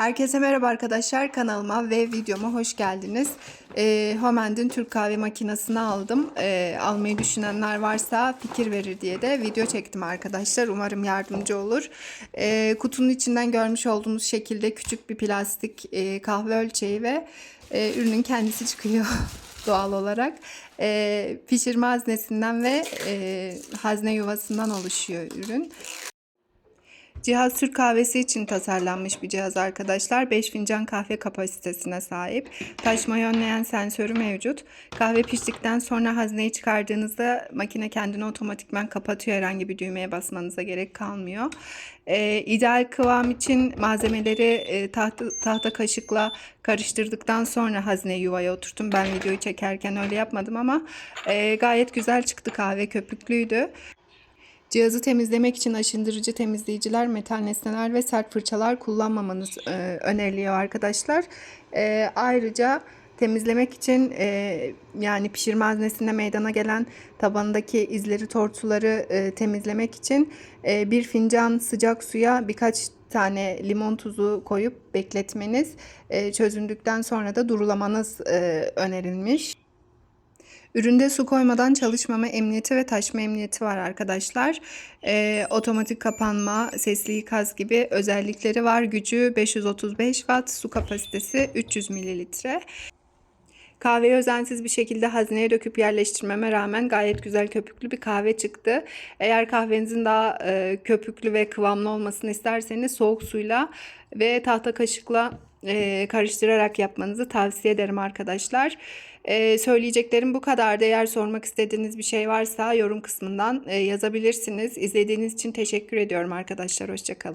Herkese merhaba arkadaşlar kanalıma ve videoma hoş geldiniz. Ee, Homend'in Türk kahve makinesini aldım. Ee, almayı düşünenler varsa fikir verir diye de video çektim arkadaşlar. Umarım yardımcı olur. Ee, kutunun içinden görmüş olduğunuz şekilde küçük bir plastik e, kahve ölçeği ve e, ürünün kendisi çıkıyor doğal olarak. Ee, pişirme haznesinden ve e, hazne yuvasından oluşuyor ürün. Cihaz Türk kahvesi için tasarlanmış bir cihaz arkadaşlar. 5 fincan kahve kapasitesine sahip. Taşmayı önleyen sensörü mevcut. Kahve piştikten sonra hazneyi çıkardığınızda makine kendini otomatikman kapatıyor. Herhangi bir düğmeye basmanıza gerek kalmıyor. Ee, ideal kıvam için malzemeleri e, tahta, tahta kaşıkla karıştırdıktan sonra hazne yuvaya oturttum. Ben videoyu çekerken öyle yapmadım ama e, gayet güzel çıktı kahve köpüklüydü. Cihazı temizlemek için aşındırıcı temizleyiciler, metal nesneler ve sert fırçalar kullanmamanız e, öneriliyor arkadaşlar. E, ayrıca temizlemek için e, yani pişirme haznesinde meydana gelen tabandaki izleri, tortuları e, temizlemek için e, bir fincan sıcak suya birkaç tane limon tuzu koyup bekletmeniz, e, çözündükten sonra da durulamanız e, önerilmiş. Üründe su koymadan çalışmama emniyeti ve taşma emniyeti var arkadaşlar. Ee, otomatik kapanma, sesli ikaz gibi özellikleri var. Gücü 535 watt, su kapasitesi 300 mililitre. Kahveyi özensiz bir şekilde hazneye döküp yerleştirmeme rağmen gayet güzel köpüklü bir kahve çıktı. Eğer kahvenizin daha e, köpüklü ve kıvamlı olmasını isterseniz soğuk suyla ve tahta kaşıkla e, karıştırarak yapmanızı tavsiye ederim arkadaşlar. E, söyleyeceklerim bu kadar. Eğer sormak istediğiniz bir şey varsa yorum kısmından e, yazabilirsiniz. İzlediğiniz için teşekkür ediyorum arkadaşlar. Hoşçakalın.